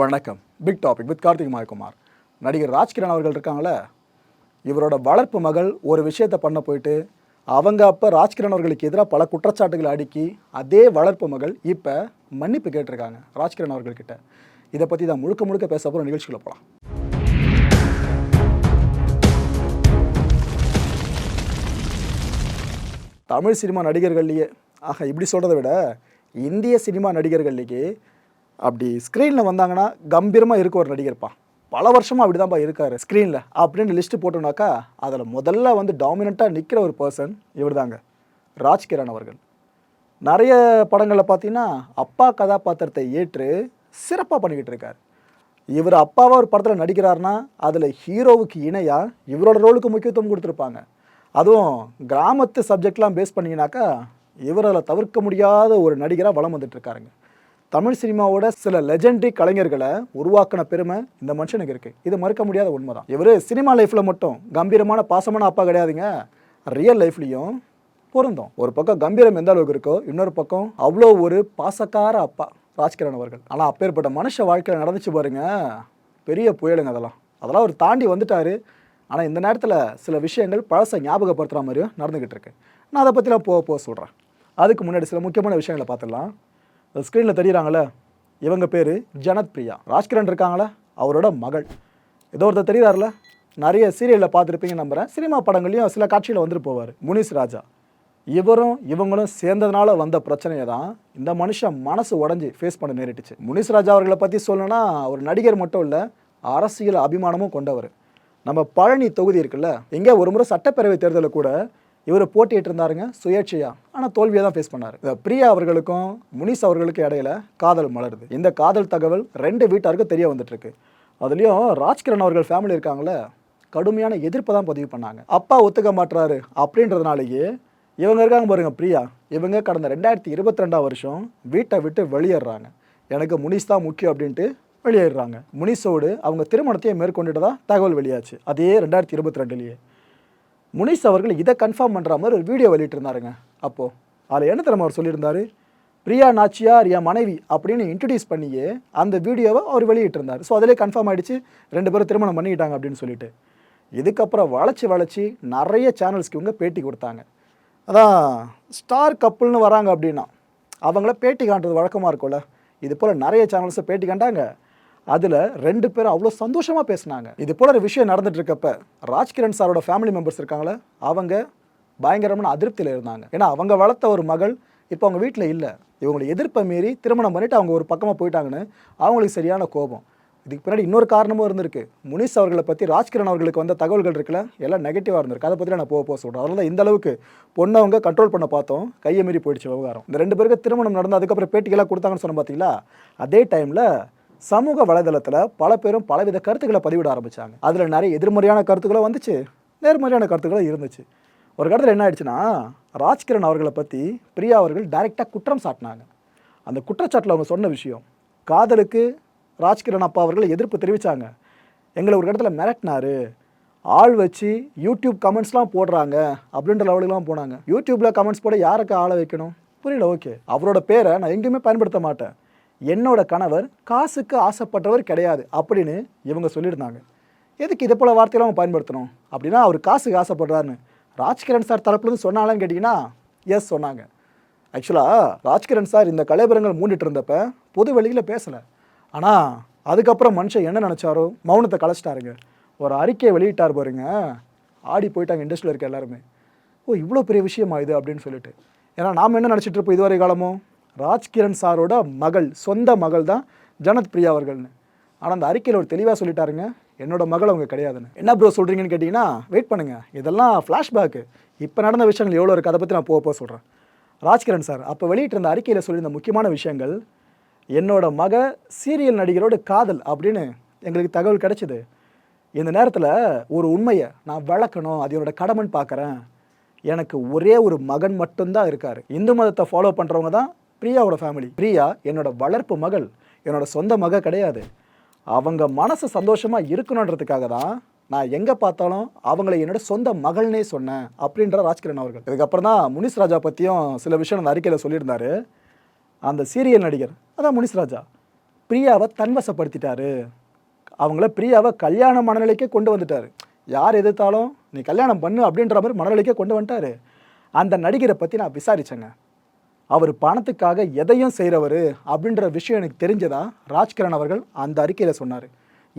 வணக்கம். Big topic with Karthik Mayakumar. நடிகர் ராஜ்கிரண் அவர்கள் இருக்காங்களே இவரோட வளர்ப்பு மகள் ஒரு விஷயத்தை பண்ண போயிட்டு அவங்க அப்போ ராஜ்கிரண் அவர்களுக்கு எதிராக பல குற்றச்சாட்டுகளை அடுக்கி அதே வளர்ப்பு மகள் இப்போ மன்னிப்பு கேட்டிருக்காங்க ராஜ்கிரண் அவர்கள்கிட்ட. இதை பற்றி தான் முழுக்க முழுக்க பேச போகிற நிகழ்ச்சிக்குள்ள போகலாம் தமிழ் சினிமா நடிகர்கள்லேயே ஆஹா இப்படி சொல்கிறத விட இந்திய சினிமா நடிகர்கள்லேயே அப்படி ஸ்க்ரீனில் வந்தாங்கன்னா கம்பீரமாக இருக்க ஒரு நடிகர்ப்பா. பல வருஷமாக அப்படி தான்ப்பா இருக்காரு ஸ்க்ரீனில் அப்படின்னு லிஸ்ட்டு போட்டோம்னாக்கா அதில் முதல்ல வந்து டாமினண்ட்டாக நிற்கிற ஒரு பர்சன் இவர் தாங்க ராஜ்கிரண் அவர்கள். நிறைய படங்களில் பார்த்தீங்கன்னா அப்பா கதாபாத்திரத்தை ஏற்று சிறப்பாக பண்ணிக்கிட்டு இருக்கார். இவர் அப்பாவாக ஒரு படத்தில் நடிக்கிறாருன்னா அதில் ஹீரோவுக்கு இணையாக இவரோட ரோலுக்கு முக்கியத்துவம் கொடுத்துருப்பாங்க. அதுவும் கிராமத்து சப்ஜெக்ட்லாம் பேஸ் பண்ணிங்கனாக்கா இவர் அதில் தவிர்க்க முடியாத ஒரு நடிகராக வலம் வந்துட்டுருக்காருங்க இருக்காருங்க. தமிழ் சினிமாவோட சில லெஜெண்டரி கலைஞர்களை உருவாக்கின பெருமை இந்த மனுஷனுக்கு இருக்குது இது மறுக்க முடியாத உண்மை தான் இவர் சினிமா லைஃப்பில் மட்டும் கம்பீரமான பாசமான அப்பா கிடையாதுங்க. ரியல் லைஃப்லேயும் பொருந்தும். ஒரு பக்கம் கம்பீரம் எந்த அளவுக்கு இருக்கோ இன்னொரு பக்கம் அவ்வளோ ஒரு பாசக்கார அப்பா ராஜ்கிரண் அவர்கள். ஆனால் அப்பேற்பட்ட மனுஷ வாழ்க்கையில் நடந்துச்சு பாருங்க. பெரிய புயலுங்க அதெல்லாம். அதெல்லாம் அவர் தாண்டி வந்துட்டாரு. ஆனால் இந்த நேரத்தில் சில விஷயங்கள் பழசை ஞாபகப்படுத்துகிற மாதிரியும் நடந்துக்கிட்டு இருக்கு. நான் அதை பற்றிலாம் போக போக சொல்கிறேன் அதுக்கு முன்னாடி சில முக்கியமான விஷயங்களை பார்த்துடலாம். ஸ்க்ரீனில் தெரியுறாங்களே இவங்க பேர் ஜனத் பிரியா. ராஜ்கிரண் இருக்காங்களே? அவரோட மகள். ஏதோ ஒருத்தர் தெரியுறாருல? நிறைய சீரியலில் பார்த்துருப்பீங்க நம்புகிறேன் சினிமா படங்கள்லையும் சில காட்சியில் வந்துட்டு போவார். முனிஸ் ராஜா. இவரும் இவங்களும் சேர்ந்ததுனால வந்த பிரச்சனையை தான் இந்த மனுஷன் மனசு உடஞ்சி ஃபேஸ் பண்ண நேரிட்டுச்சு. முனிஸ் ராஜா அவர்களை பற்றி சொல்லணும்னா ஒரு நடிகர் மட்டும் இல்லை அரசியல் அபிமானமும் கொண்டவர். நம்ம பழனி தொகுதி இருக்குல்ல இங்கே ஒரு முறை சட்டப்பேரவை தேர்தலில் கூட இவர் போட்டிட்டு இருந்தாருங்க சுயேட்சையா. ஆனால் தோல்வியை தான் ஃபேஸ் பண்ணார். இந்த பிரியா அவர்களுக்கும் முனிஸ் அவர்களுக்கும் இடையில காதல் மலருது. இந்த காதல் தகவல் ரெண்டு வீட்டாருக்கும் தெரிய வந்துட்டு இருக்கு அதுலேயும் ராஜ்கிரண் அவர்கள் ஃபேமிலி இருக்காங்களே கடுமையான எதிர்ப்பை தான் பதிவு பண்ணாங்க. அப்பா ஒத்துக்க மாட்டுறாரு அப்படின்றதுனாலேயே இவங்க இருக்காங்க பாருங்க பிரியா. இவங்க கடந்த ரெண்டாயிரத்தி இருபத்தி ரெண்டாம் வருஷம் வீட்டை விட்டு வெளியேறாங்க. எனக்கு முனிஸ் தான் முக்கியம் அப்படின்ட்டு வெளியேறாங்க. முனிஸோடு அவங்க திருமணத்தையே மேற்கொண்டுட்டு தான் தகவல் வெளியாச்சு. அதே ரெண்டாயிரத்தி இருபத்தி ரெண்டுலேயே. முனிஷ் அவர்கள் இதை கன்ஃபார்ம் பண்ணுற மாதிரி ஒரு வீடியோ வெளியிட்டிருந்தாருங்க. அப்போது அதில் என்ன தெரியுமா அவர் சொல்லியிருந்தாரு? பிரியா நாச்சியார் என் மனைவி அப்படின்னு இன்ட்ரடியூஸ் பண்ணியே அந்த வீடியோவை அவர் வெளியிட்டிருந்தார். ஸோ அதிலே கன்ஃபார்ம் ஆகிடுச்சு ரெண்டு பேரும் திருமணம் பண்ணிக்கிட்டாங்க அப்படின்னு சொல்லிட்டு. இதுக்கப்புறம் வளைச்சி வளைச்சி நிறைய சேனல்ஸ்க்கு இவங்க பேட்டி கொடுத்தாங்க. அதான் ஸ்டார் கப்புள்னு வராங்க அப்படின்னா அவங்கள பேட்டி காண்றது வழக்கமாக இருக்கும்ல. இது போல் நிறைய சேனல்ஸை பேட்டி காண்டாங்க. அதில் ரெண்டு பேரும் அவ்வளோ சந்தோஷமாக பேசினாங்க. இது போல ஒரு விஷயம் நடந்துட்டு இருக்கப்ப ராஜ்கிரண் சாரோட ஃபேமிலி மெம்பர்ஸ் இருக்காங்களே அவங்க பயங்கரமான அதிருப்தியில் இருந்தாங்க. ஏன்னா அவங்க வளர்த்த ஒரு மகள் இப்போ அவங்க வீட்டில் இல்லை. இவங்களை எதிர்ப்பை மீறி திருமணம் பண்ணிட்டு அவங்க ஒரு பக்கமாக போயிட்டாங்கன்னு அவங்களுக்கு சரியான கோபம். இதுக்கு பின்னாடி இன்னொரு காரணமும் இருந்திருக்கு. முனிஸ் அவர்களை பற்றி ராஜ்கிரண் அவர்களுக்கு வந்த தகவல்கள் இருக்குல்ல எல்லாம் நெகட்டிவாக இருந்திருக்கு. அதை பற்றி நான் போக போக சொல்கிறேன் அதனால இந்த அளவுக்கு பொண்ணவங்க கண்ட்ரோல் பண்ண பார்த்தோம். கையை மீறி போயிடுச்சு விவகாரம். இந்த ரெண்டு பேருக்கு திருமணம் நடந்து அதுக்கப்புறம் பேட்டிகளாக கொடுத்தாங்கன்னு சொன்ன பார்த்தீங்களா அதே டைமில் சமூக வலைதளத்தில் பல பேரும் பலவித கருத்துக்களை பதிவிட ஆரம்பித்தாங்க அதில் நிறைய எதிர்மறையான கருத்துக்களும் வந்துச்சு. நேர்மறையான கருத்துக்களும் இருந்துச்சு. ஒரு கட்டத்தில் என்ன ஆயிடுச்சுன்னா ராஜ்கிரண் அவர்களை பற்றி பிரியா அவர்கள் டைரெக்டாக குற்றம் சாட்டினாங்க. அந்த குற்றச்சாட்டில் அவங்க சொன்ன விஷயம் காதலுக்கு ராஜ்கிரண் அப்பா அவர்கள் எதிர்ப்பு தெரிவித்தாங்க எங்களை ஒரு இடத்துல மிரட்டினார். ஆள் வச்சு யூடியூப் கமெண்ட்ஸ்லாம் போடுறாங்க அப்படின்ற லெவலுக்குலாம் போனாங்க. யூடியூப்பில் கமெண்ட்ஸ் போட யாருக்கு ஆளை வைக்கணும்? புரியல ஓகே அவரோட பேரை நான் எங்கேயுமே பயன்படுத்த மாட்டேன். என்னோட கணவர் காசுக்கு ஆசைப்பட்டவர் கிடையாது அப்படின்னு இவங்க சொல்லியிருந்தாங்க. எதுக்கு இதை போல் வார்த்தையெல்லாம் அவங்க பயன்படுத்தணும்? அப்படின்னா அவர் காசுக்கு ஆசைப்படுறாருன்னு. ராஜ்கிரண் சார் தரப்புலேருந்து சொன்னாலான்னு கேட்டிங்கன்னா எஸ் சொன்னாங்க. ஆக்சுவலாக ராஜ்கிரண் சார் இந்த கலைபுரங்கள் மூடிட்டு இருந்தப்ப பொது வெளியில் பேசலை. ஆனால் அதுக்கப்புறம் மனுஷன் என்ன நினச்சாரோ மௌனத்தை கலைச்சிட்டாருங்க. ஒரு அறிக்கையை வெளியிட்டார் பாருங்க. ஆடி போயிட்டாங்க இண்டஸ்ட்ரியில் இருக்க எல்லாருமே. ஓ இவ்வளோ பெரிய விஷயமா இது அப்படின்னு சொல்லிட்டு. ஏன்னா நாம் என்ன நினச்சிட்டு இருப்போம் இதுவரை காலமோ ராஜ்கிரண் சாரோட மகள் சொந்த மகள் தான் ஜனத் பிரியா அவர்கள்னு. ஆனால் அந்த அறிக்கையில் ஒரு தெளிவாக சொல்லிட்டாருங்க என்னோட மகள் அவங்க கிடையாதுன்னு. என்ன ப்ரோ சொல்கிறீங்கன்னு கேட்டிங்கன்னா வெயிட் பண்ணுங்கள் இதெல்லாம் ஃப்ளாஷ்பேக்கு இப்போ நடந்த விஷயங்கள் எவ்வளோ இருக்குது அதை பற்றி நான் போக போக சொல்கிறேன் ராஜ்கிரண் சார் அப்போ வெளியிட்டிருந்த அறிக்கையில் சொல்லியிருந்த முக்கியமான விஷயங்கள் என்னோட மக சீரியல் நடிகரோட காதல் அப்படின்னு எங்களுக்கு தகவல் கிடைச்சிது. இந்த நேரத்தில் ஒரு உண்மையை நான் வளர்க்கணும் அது என்னோட கடமைன்னு பார்க்குறேன் எனக்கு ஒரே ஒரு மகன் மட்டும்தான் இருக்கார். இந்து மதத்தை ஃபாலோ பண்ணுறவங்க தான் பிரியாவோட ஃபேமிலி பிரியா என்னோட வளர்ப்பு மகள். என்னோட சொந்த மக கிடையாது. அவங்க மனசு சந்தோஷமாக இருக்கணுன்றதுக்காக தான் நான் எங்கே பார்த்தாலும் அவங்கள என்னோட சொந்த மகள்னே சொன்னேன் அப்படின்ற ராஜ்கிரண் அவர்கள். இதுக்கப்புறம் தான் முனிஸ் ராஜா பற்றியும் சில விஷயம் அந்த அறிக்கையில் சொல்லியிருந்தாரு. அந்த சீரியல் நடிகர் அதான் முனிஸ் ராஜா. பிரியாவை தன்வசப்படுத்திட்டாரு. அவங்கள பிரியாவை கல்யாண மனநிலைக்கே கொண்டு வந்துட்டார். யார் எதிர்த்தாலும் நீ கல்யாணம் பண்ணு அப்படின்ற மாதிரி மனநிலைக்கே கொண்டு வந்துட்டார். அந்த நடிகரை பற்றி நான் விசாரிச்சேங்க. அவர் பணத்துக்காக எதையும் செய்கிறவர் அப்படின்ற விஷயம் எனக்கு தெரிஞ்சதா? ராஜ்கிரண் அவர்கள் அந்த அறிக்கையில் சொன்னார்.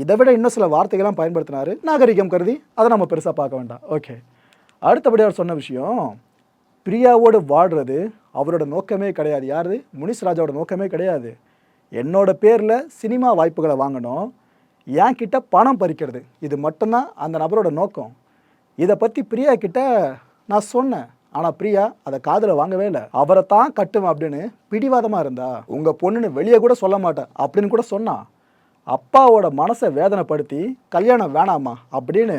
இதை விட இன்னும் சில வார்த்தைகள்லாம் பயன்படுத்தினார் நாகரிகம் கருதி. அதை நம்ம பெருசாக பார்க்க வேண்டாம். ஓகே அடுத்தபடி அவர் சொன்ன விஷயம் பிரியாவோடு வாடுறது அவரோட நோக்கமே கிடையாது. யாரு? முனிஷ் ராஜாவோட நோக்கமே கிடையாது. என்னோட பேரில் சினிமா வாய்ப்புகளை வாங்கணும். என் கிட்ட பணம் பறிக்கிறது. இது மட்டும்தான் அந்த நபரோட நோக்கம். இதை பற்றி பிரியா கிட்ட நான் சொன்னேன். ஆனால் பிரியா அதை காதில் வாங்கவே இல்லை. அவரை தான் கட்டுவேன் அப்படின்னு பிடிவாதமாக இருந்தா உங்கள் பொண்ணுன்னு வெளியே கூட சொல்ல மாட்டேன் அப்படின்னு கூட சொன்னா அப்பாவோட மனசை வேதனைப்படுத்தி கல்யாணம் வேணாமா அப்படின்னு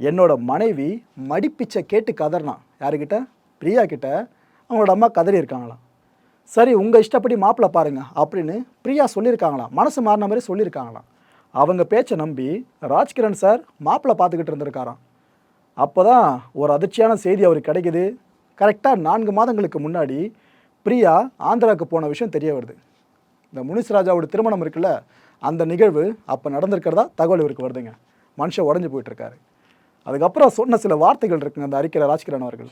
என்னோட மனைவி மடிப்பிச்சை கேட்டு கதறினான் யாருக்கிட்ட பிரியா கிட்ட. அவங்களோட அம்மா கதறி இருக்காங்களாம் சரி உங்கள் இஷ்டப்படி மாப்பிள்ளை பாருங்க அப்படின்னு பிரியா சொல்லியிருக்காங்களாம் மனசு மாறின மாதிரி சொல்லியிருக்காங்களாம் அவங்க பேச்சை நம்பி ராஜ்கிரண் சார் மாப்பிள்ளை பார்த்துக்கிட்டு இருந்திருக்காராம். அப்போ தான் ஒரு அதிர்ச்சியான செய்தி அவருக்கு கிடைக்குது. கரெக்டாக நான்கு மாதங்களுக்கு முன்னாடி பிரியா ஆந்திராவுக்கு போன விஷயம் தெரிய வருது. இந்த முனிஸ் ராஜாவோட திருமணம் இருக்குல்ல அந்த நிகழ்வு அப்போ நடந்திருக்கிறதா தகவல் இவருக்கு வருதுங்க. மனுஷன் உடஞ்சி போயிட்டுருக்காரு. அதுக்கப்புறம் சொன்ன சில வார்த்தைகள் இருக்குங்க அந்த அறிக்கையில் ராஜ்கிரண் அவர்கள்.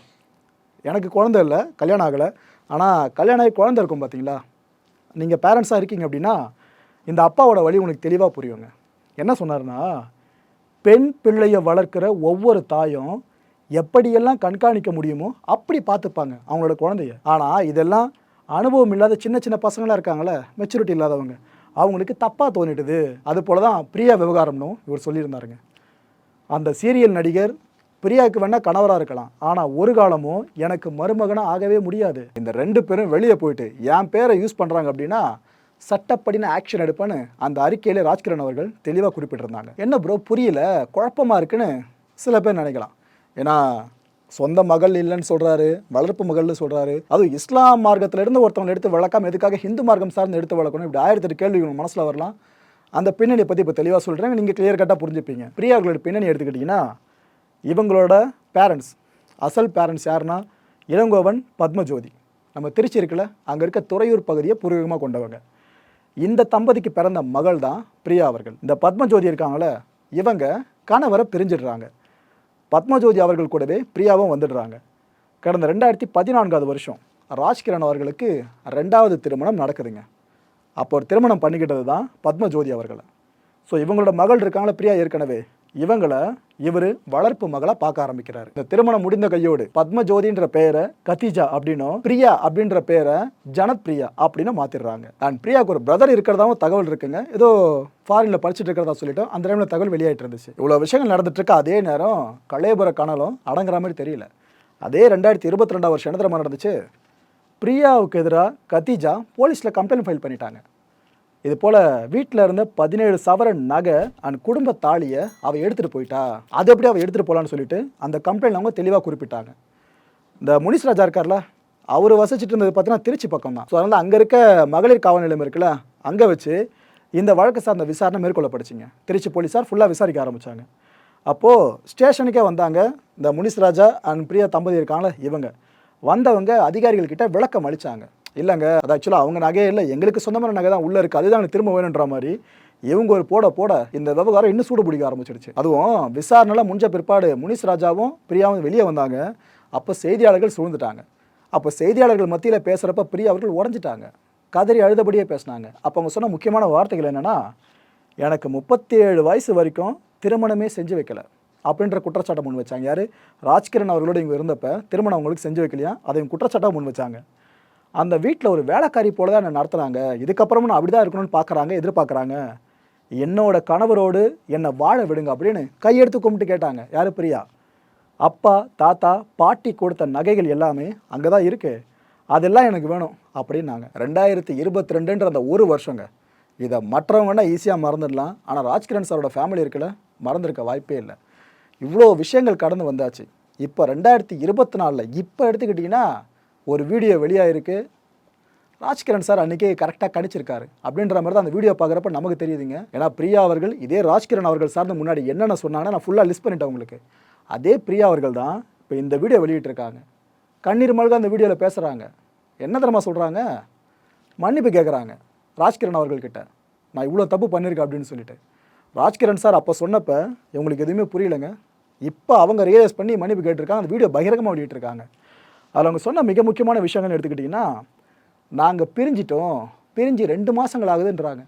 எனக்கு குழந்தை இல்லை கல்யாணம் ஆகலை. ஆனால் கல்யாணம் ஆகி குழந்தை இருக்கும் பார்த்தீங்களா நீங்கள் பேரண்ட்ஸாக இருக்கீங்க அப்படின்னா இந்த அப்பாவோட வழி உனக்கு தெளிவாக புரியுங்க. என்ன சொன்னார்னா பெண் பிள்ளையை வளர்க்குற ஒவ்வொரு தாயும் எப்படியெல்லாம் கண்காணிக்க முடியுமோ அப்படி பார்த்துப்பாங்க அவங்களோட குழந்தைய. ஆனால் இதெல்லாம் அனுபவம் இல்லாத சின்ன சின்ன பசங்களாக இருக்காங்களே மெச்சூரிட்டி இல்லாதவங்க. அவங்களுக்கு தப்பாக தோணிட்டுது அது போல தான் பிரியா விவகாரம்னும் இவர் சொல்லியிருந்தாருங்க. அந்த சீரியல் நடிகர் பிரியாவுக்கு வேணால் கணவராக இருக்கலாம். ஆனால் ஒரு காலமும் எனக்கு மருமகனாக ஆகவே முடியாது. இந்த ரெண்டு பேரும் வெளியே போயிட்டு என் பேரை யூஸ் பண்ணுறாங்க அப்படின்னா சட்டப்படின ஆக்ஷன் எடுப்பேன்னு அந்த அறிக்கையில ராஜ்கிரண் அவர்கள் தெளிவாக குறிப்பிட்டிருந்தாங்க. என்ன ப்ரோ புரியல? குழப்பமாக இருக்குன்னு சில பேர் நினைக்கலாம். ஏன்னா சொந்த மகள் இல்லைன்னு சொல்கிறாரு வளர்ப்பு மகள்னு சொல்கிறாரு அதுவும் இஸ்லாம் மார்க்கத்திலேருந்து ஒருத்தவங்களை ஒருத்தவங்க எடுத்து வளர்க்காம எதுக்காக ஹிந்து மார்க்கம் சார்ந்து எடுத்து வளர்க்கணும்? இப்படி ஆயிரத்தி எட்டு கேள்வி மனசில் வரலாம். அந்த பின்னணியை பற்றி இப்போ தெளிவாக சொல்கிறேன் நீங்கள் கிளியர் கட்டாக புரிஞ்சுப்பீங்க. பிரியாவர்களோட பின்னணி எடுத்துக்கிட்டிங்கன்னா இவங்களோட பேரண்ட்ஸ் அசல் பேரண்ட்ஸ் யாருன்னா இளங்கோவன் பத்மஜோதி. நம்ம திருச்சி இருக்குல்ல அங்கே இருக்க துறையூர் பகுதியை பூர்வீகமாக கொண்டவங்க. இந்த தம்பதிக்கு பிறந்த மகள் தான் பிரியா அவர்கள். இந்த பத்மஜோதி இருக்காங்களே இவங்க கணவரை பிரிஞ்சிடுறாங்க. பத்மஜோதி அவர்கள் கூடவே பிரியாவும் வந்துடுறாங்க. கடந்த ரெண்டாயிரத்தி பதினான்காவது வருஷம் ராஜ்கிரண் அவர்களுக்கு ரெண்டாவது திருமணம் நடக்குதுங்க. அப்போ ஒரு திருமணம் பண்ணிக்கிட்டது தான் பத்மஜோதி அவர்களை. ஸோ இவங்களோட மகள் இருக்காங்களா பிரியா ஏற்கனவே? இவங்களை இவர் வளர்ப்பு மகளை பார்க்க ஆரம்பிக்கிறாரு. இந்த திருமணம் முடிந்த கையோடு பத்மஜோதின்ற பெயரை கத்திஜா அப்படின்னும் பிரியா அப்படின்ற பேரை ஜனத் பிரியா அப்படின்னு மாத்திடுறாங்க. அண்ட் பிரியாவுக்கு ஒரு பிரதர் இருக்கிறதாவும் தகவல் இருக்குங்க. ஏதோ ஃபாரின்ல படிச்சுட்டு இருக்கிறதா சொல்லிட்டு அந்த டைம்ல தகவல் வெளியாயிட்டு இருந்துச்சு. இவ்வளோ விஷயங்கள் நடந்துட்டு இருக்க. அதே நேரம் கலையபுர கனலும் அடங்குற மாதிரி தெரியல. அதே ரெண்டாயிரத்தி இருபத்தி ரெண்டாம் வருஷம் என்ன நடந்துச்சு? பிரியாவுக்கு எதிராக கத்திஜா போலீஸில் கம்ப்ளைண்ட் ஃபைல் பண்ணிட்டாங்க. இது போல் வீட்டில் இருந்த பதினேழு சவரன் நகை அண்ட் குடும்ப தாலியை அவள் எடுத்துகிட்டு போயிட்டா. அது எப்படி அவள் எடுத்துகிட்டு போகலான்னு சொல்லிட்டு அந்த கம்ப்ளைண்ட் அவங்க தெளிவாக குறிப்பிட்டாங்க. இந்த முனிஷ்ராஜா இருக்கார்ல அவர் வசிச்சுட்டு இருந்தது பார்த்தீங்கன்னா திருச்சி பக்கம் தான். ஸோ அதனால் அங்கே இருக்க மகளிர் காவல் நிலையம் இருக்குல்ல அங்கே வச்சு இந்த வழக்கு சார்ந்த விசாரணை மேற்கொள்ளப்படுச்சிங்க திருச்சி போலீஸார் ஃபுல்லாக விசாரிக்க ஆரம்பித்தாங்க அப்போது ஸ்டேஷனுக்கே வந்தாங்க இந்த முனிஷ்ராஜா அண்ட் பிரியா தம்பதி இருக்காங்களே இவங்க. வந்தவங்க அதிகாரிகள்கிட்ட விளக்கம் அளிச்சாங்க. இல்லைங்க அது ஆக்சுவலாக அவங்க நகையே இல்லை. எங்களுக்கு சொந்தமான நகை தான் உள்ளே இருக்குது. அதுதான் எனக்கு திரும்ப வேணுன்ற மாதிரி இவங்க ஒரு போட போட இந்த விவகாரம் இன்னும் சூடு பிடிக்க ஆரம்பிச்சிடுச்சு. அதுவும் விசாரணைலாம் முடிஞ்ச பிற்பாடு முனிஸ் ராஜாவும் பிரியாவும் வெளியே வந்தாங்க. அப்போ செய்தியாளர்கள் சூழ்ந்துட்டாங்க. அப்போ செய்தியாளர்கள் மத்தியில் பேசுகிறப்ப பிரியா அவர்கள் உடஞ்சிட்டாங்க. கதறி அழுதபடியே பேசினாங்க. அப்போ அவங்க சொன்ன முக்கியமான வார்த்தைகள் என்னென்னா எனக்கு முப்பத்தி ஏழு வயசு வரைக்கும் திருமணமே செஞ்சு வைக்கல. அப்படின்ற குற்றச்சாட்டை முன் வச்சாங்க. யார்? ராஜ்கிரண் அவர்களோட இங்கே இருந்தப்ப திருமணம் அவங்களுக்கு செஞ்சு வைக்கலையா? அதையும் குற்றச்சாட்டாக முன் வச்சாங்க. அந்த வீட்டில் ஒரு வேலைக்காரி போல தான் என்னை நடத்துகிறாங்க இதுக்கப்புறமும் நான் அப்படி தான் இருக்கணும்னு பார்க்குறாங்க எதிர்பார்க்குறாங்க. என்னோட கணவரோடு என்னை வாழ விடுங்க அப்படின்னு கையெடுத்து கும்பிட்டு கேட்டாங்க. யார் பிரியா? அப்பா தாத்தா பாட்டி கொடுத்த நகைகள் எல்லாமே அங்கே தான் இருக்குது அதெல்லாம் எனக்கு வேணும் அப்படின்னாங்க. ரெண்டாயிரத்தி இருபத்தி ரெண்டுன்ற அந்த ஒரு வருஷங்க. இதை மற்றவங்கன்னா ஈஸியாக மறந்துடலாம். ஆனால் ராஜ்கிரண் சாரோட ஃபேமிலி இருக்கல மறந்துருக்க வாய்ப்பே இல்லை. இவ்வளோ விஷயங்கள் கடந்து வந்தாச்சு. இப்போ ரெண்டாயிரத்தி இருபத்தி நாலில் இப்போ எடுத்துக்கிட்டிங்கன்னா ஒரு வீடியோ வெளியாகிருக்கு ராஜ்கிரண் சார் அன்றைக்கே கரெக்டாக கணிச்சிருக்காரு. அப்படின்ற மாதிரி தான் அந்த வீடியோ பார்க்குறப்ப நமக்கு தெரியுதுங்க. ஏன்னா பிரியா அவர்கள் இதே ராஜ்கிரண் அவர்கள் சார்ந்து முன்னாடி என்னென்ன சொன்னாங்கன்னா நான் ஃபுல்லாக லிஸ்ட் பண்ணிட்டேன் உங்களுக்கு. அதே பிரியா அவர்கள் தான் இப்போ இந்த வீடியோ வெளியிட்டிருக்காங்க. கண்ணீர் மல்க அந்த வீடியோவில் பேசுகிறாங்க என்ன தரமாக சொல்கிறாங்க மன்னிப்பு கேட்குறாங்க ராஜ்கிரண் அவர்கள்கிட்ட. நான் இவ்வளோ தப்பு பண்ணியிருக்கேன் அப்படின்னு சொல்லிட்டு. ராஜ்கிரண் சார் அப்போ சொன்னப்போ இவங்களுக்கு எதுவுமே புரியலைங்க. இப்போ அவங்க ரியலைஸ் பண்ணி மன்னிப்பு கேட்டிருக்காங்க. அந்த வீடியோ பகிரங்கமாக வெளியிட்டிருக்காங்க. அதில் அவங்க சொன்ன மிக முக்கியமான விஷயங்கள்னு எடுத்துக்கிட்டிங்கன்னா நாங்கள் பிரிஞ்சிட்டோம் பிரிஞ்சு ரெண்டு மாதங்கள் ஆகுதுன்றாங்க.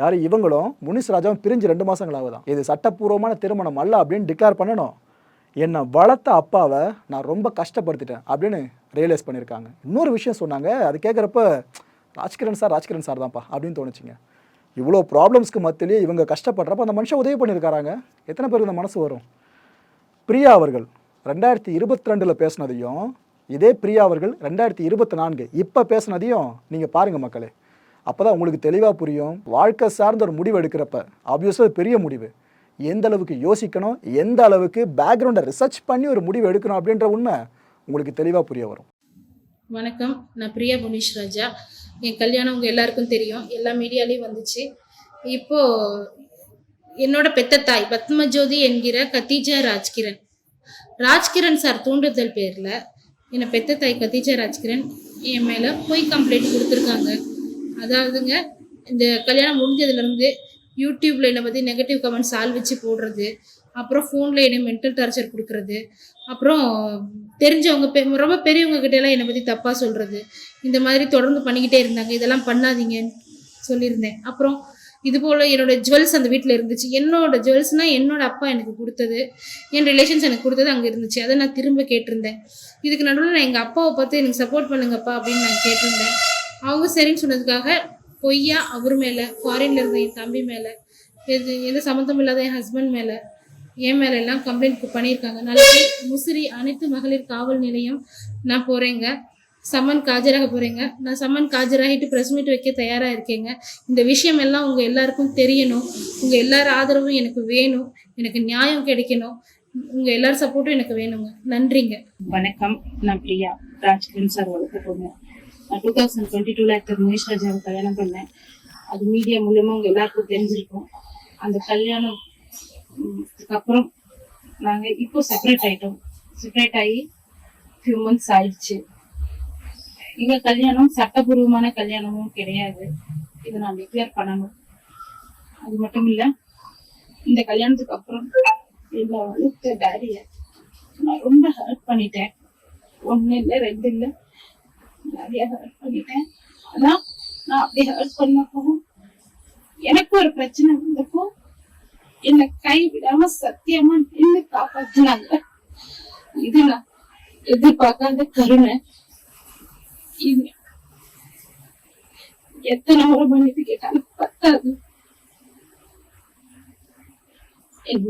யார்? இவங்களும் முனிஸ் ராஜாவும் பிரிஞ்சு ரெண்டு மாதங்கள் ஆகுதான் இது சட்டப்பூர்வமான திருமணம் அல்ல அப்படின்னு டிக்ளேர் பண்ணணும். என்னை வளர்த்த அப்பாவை நான் ரொம்ப கஷ்டப்படுத்திட்டேன் அப்படின்னு ரியலைஸ் பண்ணியிருக்காங்க. இன்னொரு விஷயம் சொன்னாங்க அது கேட்குறப்ப ராஜ்கிரண் சார் ராஜ்கிரண் சார் தான்ப்பா அப்படின்னு தோணுச்சுங்க. இவ்வளோ ப்ராப்ளம்ஸ்க்கு மத்தியிலேயே இவங்க கஷ்டப்படுறப்ப அந்த மனுஷன் உதவி பண்ணியிருக்காராங்க. எத்தனை பேருக்கு இந்த மனசு வரும்? பிரியா அவர்கள் ரெண்டாயிரத்தி இருபத்தி ரெண்டில் பேசுனதையும் இதே பிரியா அவர்கள் ரெண்டாயிரத்தி இருபத்தி நான்கு இப்போ பேசுனதையும் நீங்கள் பாருங்கள் மக்களே. அப்போ தான் உங்களுக்கு தெளிவாக புரியும். வாழ்க்கை சார்ந்த ஒரு முடிவு எடுக்கிறப்ப ஆப்வியஸாக பெரிய முடிவு. எந்த அளவுக்கு யோசிக்கணும் எந்த அளவுக்கு பேக்ரவுண்டை ரிசர்ச் பண்ணி ஒரு முடிவு எடுக்கணும் அப்படின்ற உண்மை உங்களுக்கு தெளிவாக புரிய வரும். வணக்கம். நான் பிரியா புனிஷ் ராஜா. என் கல்யாணம் உங்கள் எல்லாருக்கும் தெரியும். எல்லா மீடியாலையும் வந்துச்சு. இப்போது என்னோட பெத்த தாய் பத்மஜோதி என்கிற கத்தீஜா ராஜ்கிரண். ராஜ்கிரண் சார் தூண்டுதல் பேரில் என்னை பெத்த தாய் கத்தீஜா ராஜ்கிரண் என் மேலே பொய் கம்ப்ளைண்ட் கொடுத்துருக்காங்க. அதாவதுங்க இந்த கல்யாணம் முடிஞ்சதுலேருந்து யூடியூப்பில் என்னை பற்றி நெகட்டிவ் கமெண்ட்ஸ் ஆள் வச்சு போடுறது அப்புறம் ஃபோனில் என்னை மென்டல் டார்ச்சர் கொடுக்கறது அப்புறம் தெரிஞ்சவங்க பெ ரொம்ப பெரியவங்க கிட்டேலாம் என்னை பற்றி தப்பாக சொல்கிறது இந்த மாதிரி தொடர்ந்து பண்ணிக்கிட்டே இருந்தாங்க இதெல்லாம் பண்ணாதீங்கன்னு சொல்லியிருந்தேன். அப்புறம் இது போல் என்னோட ஜுவல்ஸ் அந்த வீட்டில் இருந்துச்சு. என்னோட ஜுவல்ஸ்னால் என்னோட அப்பா எனக்கு கொடுத்தது. என் ரிலேஷன்ஸ் எனக்கு கொடுத்தது அங்கே இருந்துச்சு. அதை நான் திரும்ப கேட்டிருந்தேன். இதுக்கு நடுவில் நான் எங்கள் அப்பாவை பார்த்து எனக்கு சப்போர்ட் பண்ணுங்கப்பா அப்படின்னு நான் கேட்டிருந்தேன். அவங்க சரின்னு சொன்னதுக்காக பொய்யா அவர் மேலே ஃபாரின்ல இருந்த என் தம்பி மேலே எது எந்த சம்மந்தம் இல்லாத என் ஹஸ்பண்ட் மேலே என் மேல எல்லாம் கம்ப்ளைண்ட் பண்ணியிருக்காங்க. நாளைக்கு முசிறி அனைத்து மகளிர் காவல் நிலையம் நான் போகிறேங்க சம்மன் காஜராக போகிறேங்க நான் சம்மன் காஜராகிட்டு ப்ரெஸ் மீட் வைக்க தயாராக இருக்கேங்க. இந்த விஷயம் எல்லாம் உங்கள் எல்லாருக்கும் தெரியணும். உங்கள் எல்லார் ஆதரவும் எனக்கு வேணும். எனக்கு நியாயம் கிடைக்கணும். உங்கள் எல்லார் சப்போர்ட்டும் எனக்கு வேணுங்க. நன்றிங்க. வணக்கம். நான் பிரியா. ராஜ்கிரண் சார் வளர்த்து போனேன் நான் டூ தௌசண்ட் டுவெண்ட்டி டூல திரு மகேஷ் ராஜாவை கல்யாணம் பண்ணேன். அது மீடியா மூலயமா உங்க எல்லாருக்கும் தெரிஞ்சிருக்கும். அந்த கல்யாணம் அப்புறம் நாங்க இப்போ செப்பரேட் ஆயிட்டோம். செப்பரேட் ஆகி ஃபியூ மந்த்ஸ் ஆயிடுச்சு. எங்க கல்யாணம் சட்டபூர்வமான கல்யாணமும் கிடையாது. இதை நான் டிக்ளேர் பண்ணணும். அது மட்டும் இல்ல இந்த கல்யாணத்துக்கு அப்புறம் என்ன வளர்த்த டேடிய நான் ரொம்ப ஹர்ட் பண்ணிட்டேன். ஒண்ணு இல்ல ரெண்டு இல்ல நிறைய ஹர்ட் பண்ணிட்டேன். ஆனா நான் அப்படி ஹர்ட் பண்ணப்போ எனக்கு ஒரு பிரச்சனை வந்தப்போ என்னை கை விடாம சத்தியமா நின்று காப்பாத்தினாங்க. இது நான் எதிர்பார்க்காத கருணை. எத்தனை முறை மன்னிப்பு கேட்டாலும் பத்தாது. என்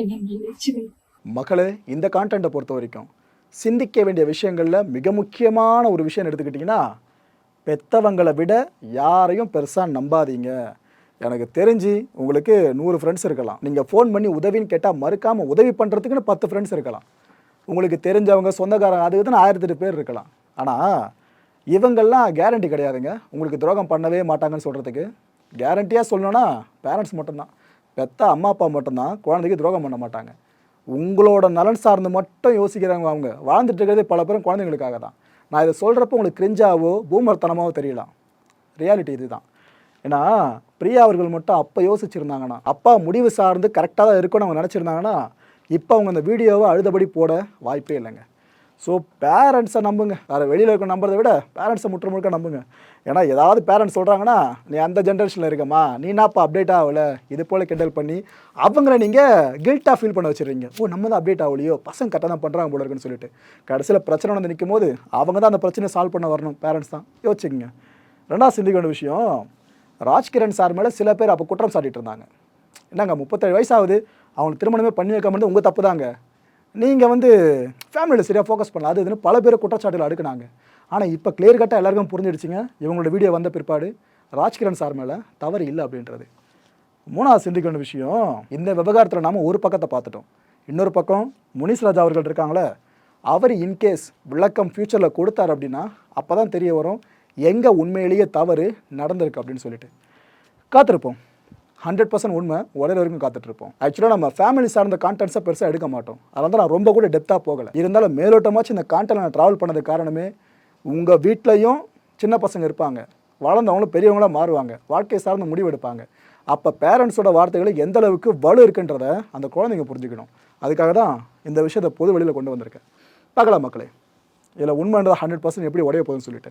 என்னை மக்களே இந்த கான்டென்ட்டை பொறுத்த வரைக்கும் சிந்திக்க வேண்டிய விஷயங்களில் மிக முக்கியமான ஒரு விஷயம் எடுத்துக்கிட்டிங்கன்னா பெத்தவங்களை விட யாரையும் பெருசாக நம்பாதீங்க. எனக்கு தெரிஞ்சு உங்களுக்கு நூறு ஃப்ரெண்ட்ஸ் இருக்கலாம். நீங்கள் ஃபோன் பண்ணி உதவின்னு கேட்டால் மறுக்காமல் உதவி பண்ணுறதுக்குன்னு பத்து ஃப்ரெண்ட்ஸ் இருக்கலாம். உங்களுக்கு தெரிஞ்சவங்க சொந்தக்காரங்க அதுக்கு தான் ஆயிரத்தெட்டு பேர் இருக்கலாம். ஆனால் இவங்கள்லாம் கேரண்டி கிடையாதுங்க. உங்களுக்கு துரோகம் பண்ணவே மாட்டாங்கன்னு சொல்கிறதுக்கு கேரண்டியாக சொல்லணும்னா பேரண்ட்ஸ் மட்டும்தான். பெத்த அம்மா அப்பா மட்டும்தான் குழந்தைக்கு துரோகம் பண்ண மாட்டாங்க. உங்களோட நலன் சார்ந்து மட்டும் யோசிக்கிறாங்க அவங்க. வாழ்ந்துட்டு இருக்கிறதே பல பேரும் குழந்தைங்களுக்காக தான். நான் இதை சொல்கிறப்போ உங்களுக்கு கிரிஞ்சாவோ பூமர்த்தனமாவோ தெரியலாம். ரியாலிட்டி இதுதான். ஏன்னா பிரியா அவர்கள் மட்டும் அப்போ யோசிச்சிருந்தாங்கன்னா அப்பா முடிவு சார்ந்து கரெக்டாக தான் இருக்கும்னு அவங்க நினச்சிருந்தாங்கன்னா இப்போ அவங்க அந்த வீடியோவை அழுதபடி போட வாய்ப்பே இல்லைங்க. ஸோ பேரண்ட்ஸை நம்புங்க. வேறு வெளியில் இருக்க நம்புறதை விட பேரண்ட்ஸை முற்ற முழுக்க நம்புங்க. ஏன்னா ஏதாவது பேரண்ட்ஸ் சொல்கிறாங்கன்னா நீ அந்த ஜென்ரேஷனில் இருக்கம்மா. நீ என்னப்பா அப்டேட் ஆகல? இது போல் கிண்டல் பண்ணி அவங்கள நீங்கள் கில்ட்டாக ஃபீல் பண்ண வச்சிடுறீங்க. ஓ நம்ம தான் அப்டேட் ஆகலையோ? பசங்க கரெக்டாக தான் பண்ணுறாங்க போல இருக்குன்னு சொல்லிட்டு. கடைசியில் பிரச்சனை வந்து நிற்கும் போது அவங்க தான் அந்த பிரச்சனையை சால்வ் பண்ண வரணும் பேரண்ட்ஸ் தான். யோசிச்சுக்கோங்க. ரெண்டாவது சிந்திக்க வேண்டிய விஷயம் ராஜ்கிரண் சார் மேலே சில பேர் அப்போ குற்றம் சாட்டிட்டு இருந்தாங்க. என்னங்க முப்பத்தேழு வயசாகுது அவங்களுக்கு திருமணமே பண்ணி வைக்க மாட்டேன் உங்கள் தப்பு தாங்க நீங்கள் வந்து ஃபேமிலியில் சரியாக ஃபோக்கஸ் பண்ணல. அது இதுன்னு பல பேர் குற்றச்சாட்டுகள் அடுக்குனாங்க. ஆனால் இப்போ கிளியர் கட்டாக எல்லாருக்கும் புரிஞ்சிடுச்சிங்க. இவங்களோட வீடியோ வந்த பிற்பாடு ராஜ்கிரண் சார் மேலே தவறு இல்லை அப்படின்றது. மூணாவது சிந்திக்க வேண்டிய விஷயம் இந்த விவகாரத்தில் நாம் ஒரு பக்கத்தை பார்த்துட்டோம். இன்னொரு பக்கம் முனிஸ் ராஜா அவர்கள் இருக்காங்களே அவர் இன்கேஸ் விளக்கம் ஃப்யூச்சரில் கொடுத்தார் அப்படின்னா அப்போ தான் தெரிய வரும் எங்கே உண்மையிலேயே தவறு நடந்திருக்கு அப்படின்னு சொல்லிட்டு. காத்திருப்போம். ஹண்ட்ரட் பர்சன்ட் உண்மை ஒரே வரைக்கும் காத்துட்ருப்போம். ஆக்சுவலாக நம்ம ஃபேமிலி சார்ந்த கான்டென்ட்ஸை பெருசாக எடுக்க மாட்டோம். அதனால தான் நான் ரொம்ப கூட டெப்த்தாக போகலை. இருந்தாலும் மேலோட்டமாச்சும் இந்த கான்டென்ட் நான் ட்ராவல் பண்ணது காரணமே உங்கள் வீட்லேயும் சின்ன பசங்க இருப்பாங்க. வளர்ந்தவங்களும் பெரியவங்களா மாறுவாங்க. வாழ்க்கை சார்ந்த முடிவு எடுப்பாங்க அப்போ பேரண்ட்ஸோட வார்த்தைகளுக்கு எந்த அளவுக்கு வலு இருக்குன்றத அந்த குழந்தைங்க புரிஞ்சுக்கணும். அதுக்காக தான் இந்த விஷயத்தை பொது வெளியில் கொண்டு வந்திருக்கேன். பார்க்கலாம் மக்களே. இதில் உண்மைன்றது ஹண்ட்ரட் பர்சன்ட் எப்படி உடைய போகுதுன்னு சொல்லிட்டு.